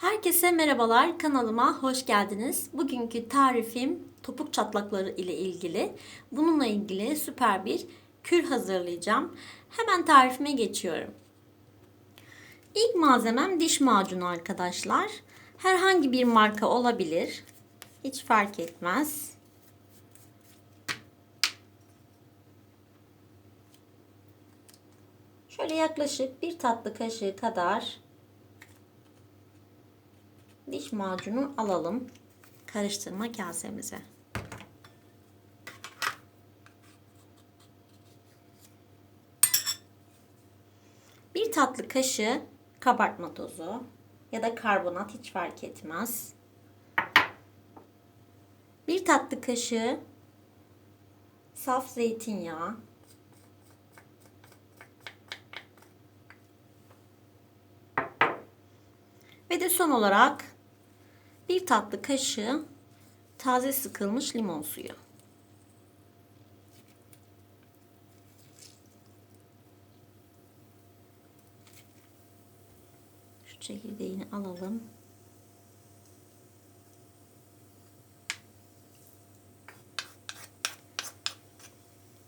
Herkese merhabalar, kanalıma hoş geldiniz. Bugünkü tarifim topuk çatlakları ile ilgili. Bununla ilgili süper bir kür hazırlayacağım. Hemen tarifime geçiyorum. İlk malzemem diş macunu arkadaşlar. Herhangi bir marka olabilir. Hiç fark etmez. Şöyle yaklaşık bir tatlı kaşığı kadar diş macunu alalım karıştırma kasemize. Bir tatlı kaşığı kabartma tozu ya da karbonat hiç fark etmez. Bir tatlı kaşığı saf zeytinyağı. Ve de son olarak bir tatlı kaşığı taze sıkılmış limon suyu. Şu çekirdeğini alalım.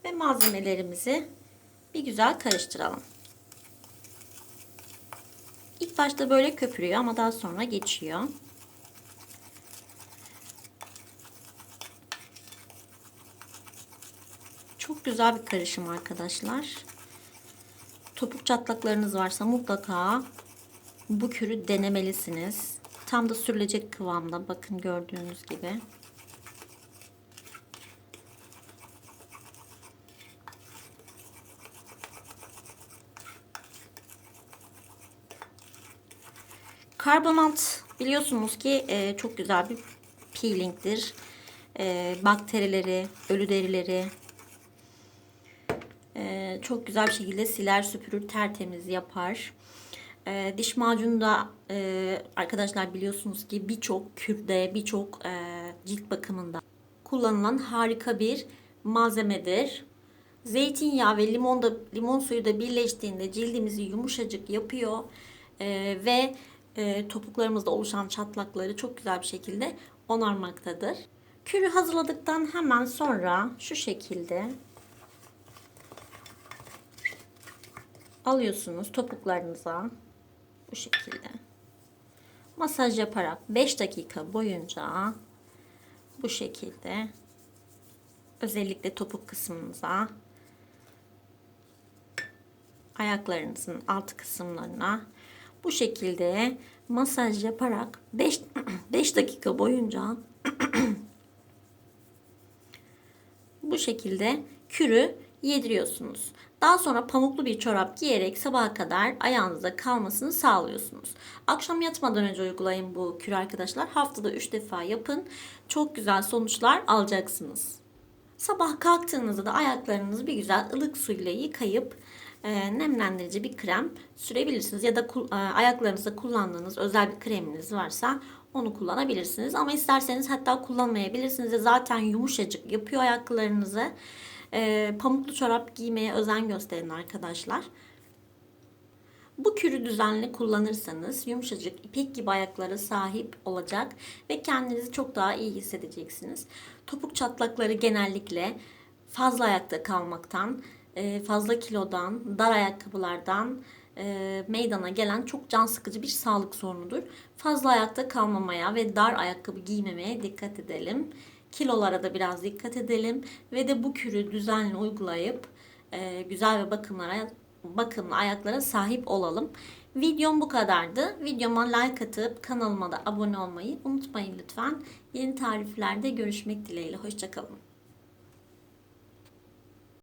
Ve malzemelerimizi bir güzel karıştıralım. İlk başta böyle köpürüyor ama daha sonra geçiyor. Güzel bir karışım arkadaşlar. Topuk çatlaklarınız varsa mutlaka bu kürü denemelisiniz. Tam da sürülecek kıvamda. Bakın gördüğünüz gibi. Karbonat biliyorsunuz ki e, çok güzel bir peelingdir. E, bakterileri, ölü derileri e, çok güzel bir şekilde siler, süpürür, tertemiz yapar. E, diş macunu da e, arkadaşlar biliyorsunuz ki birçok kürde, birçok e, cilt bakımında kullanılan harika bir malzemedir. Zeytinyağı ve limon da limon suyu da birleştiğinde cildimizi yumuşacık yapıyor e, ve e, topuklarımızda oluşan çatlakları çok güzel bir şekilde onarmaktadır. Kürü hazırladıktan hemen sonra şu şekilde alıyorsunuz topuklarınıza. Bu şekilde. Masaj yaparak 5 dakika boyunca bu şekilde özellikle topuk kısmınıza ayaklarınızın alt kısımlarına bu şekilde masaj yaparak 5 5 dakika boyunca bu şekilde kürü yediriyorsunuz. Daha sonra pamuklu bir çorap giyerek sabaha kadar ayağınızda kalmasını sağlıyorsunuz. Akşam yatmadan önce uygulayın bu kürü arkadaşlar. Haftada 3 defa yapın. Çok güzel sonuçlar alacaksınız. Sabah kalktığınızda da ayaklarınızı bir güzel ılık suyla yıkayıp e, nemlendirici bir krem sürebilirsiniz. Ya da e, ayaklarınızda kullandığınız özel bir kreminiz varsa onu kullanabilirsiniz. Ama isterseniz hatta kullanmayabilirsiniz. Zaten yumuşacık yapıyor ayaklarınızı. E, pamuklu çorap giymeye özen gösterin arkadaşlar. Bu kürü düzenli kullanırsanız yumuşacık ipek gibi ayaklara sahip olacak ve kendinizi çok daha iyi hissedeceksiniz. Topuk çatlakları genellikle fazla ayakta kalmaktan, e, fazla kilodan, dar ayakkabılardan e, meydana gelen çok can sıkıcı bir sağlık sorunudur. Fazla ayakta kalmamaya ve dar ayakkabı giymemeye dikkat edelim. Kilolara da biraz dikkat edelim ve de bu kürü düzenli uygulayıp e, güzel ve bakımlara bakımlı ayaklara sahip olalım. Videom bu kadardı. Videoma like atıp kanalıma da abone olmayı unutmayın lütfen. Yeni tariflerde görüşmek dileğiyle. Hoşçakalın.